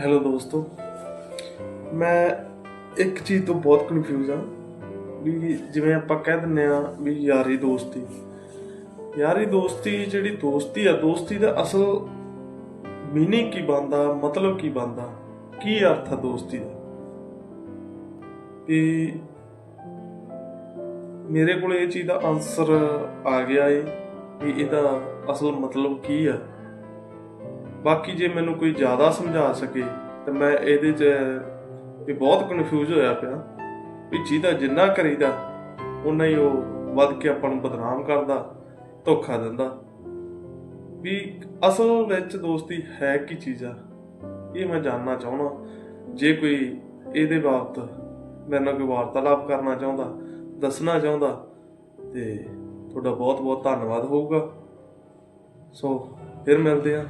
Hello ਦੋਸਤੋ। ਮੈਂ ਇੱਕ ਚੀਜ਼ ਤੋਂ ਬਹੁਤ ਕਨਫਿਊਜ਼ ਆ ਵੀ ਜਿਵੇਂ ਆਪਾਂ ਕਹਿ ਦਿੰਨੇ ਆ ਵੀ ਯਾਰੀ ਦੋਸਤੀ। ਯਾਰੀ ਦੋਸਤੀ ਜਿਹੜੀ ਦੋਸਤੀ ਆ, ਦੋਸਤੀ ਦਾ ਅਸਲ ਮੀਨਿੰਗ ਕੀ ਬੰਦਾ ਮਤਲਬ ਕੀ ਬੰਦਾ ਕੀ ਅਰਥ ਆ ਦੋਸਤੀ ਦਾ? ਵੀ ਮੇਰੇ ਕੋਲ ਇਹ ਚੀਜ਼ ਦਾ ਆਨਸਰ ਆ ਗਿਆ ਏ ਵੀ ਇਹਦਾ ਅਸਲ ਮਤਲਬ ਕੀ ਆ। ਬਾਕੀ ਜੇ ਮੈਨੂੰ ਕੋਈ ਜ਼ਿਆਦਾ ਸਮਝਾ ਸਕੇ, ਤਾਂ ਮੈਂ ਇਹਦੇ 'ਚ ਵੀ ਬਹੁਤ ਕਨਫਿਊਜ਼ ਹੋਇਆ ਪਿਆ ਵੀ ਜਿਹਦਾ ਜਿੰਨਾ ਕਰੀਦਾ ਉਨਾ ਹੀ ਉਹ ਵੱਧ ਕੇ ਆਪਾਂ ਨੂੰ ਬਦਨਾਮ ਕਰਦਾ, ਧੋਖਾ ਦਿੰਦਾ। ਵੀ ਅਸਲ ਵਿੱਚ ਦੋਸਤੀ ਹੈ ਕੀ ਚੀਜ਼ ਆ, ਇਹ ਮੈਂ ਜਾਣਨਾ ਚਾਹੁੰਦਾ। ਜੇ ਕੋਈ ਇਹਦੇ ਬਾਬਤ ਮੇਰੇ ਨਾਲ ਕੋਈ ਵਾਰਤਾਲਾਪ ਕਰਨਾ ਚਾਹੁੰਦਾ, ਦੱਸਣਾ ਚਾਹੁੰਦਾ, ਤੇ ਤੁਹਾਡਾ ਬਹੁਤ ਬਹੁਤ ਧੰਨਵਾਦ ਹੋਊਗਾ। ਸੋ, ਫਿਰ ਮਿਲਦੇ ਆ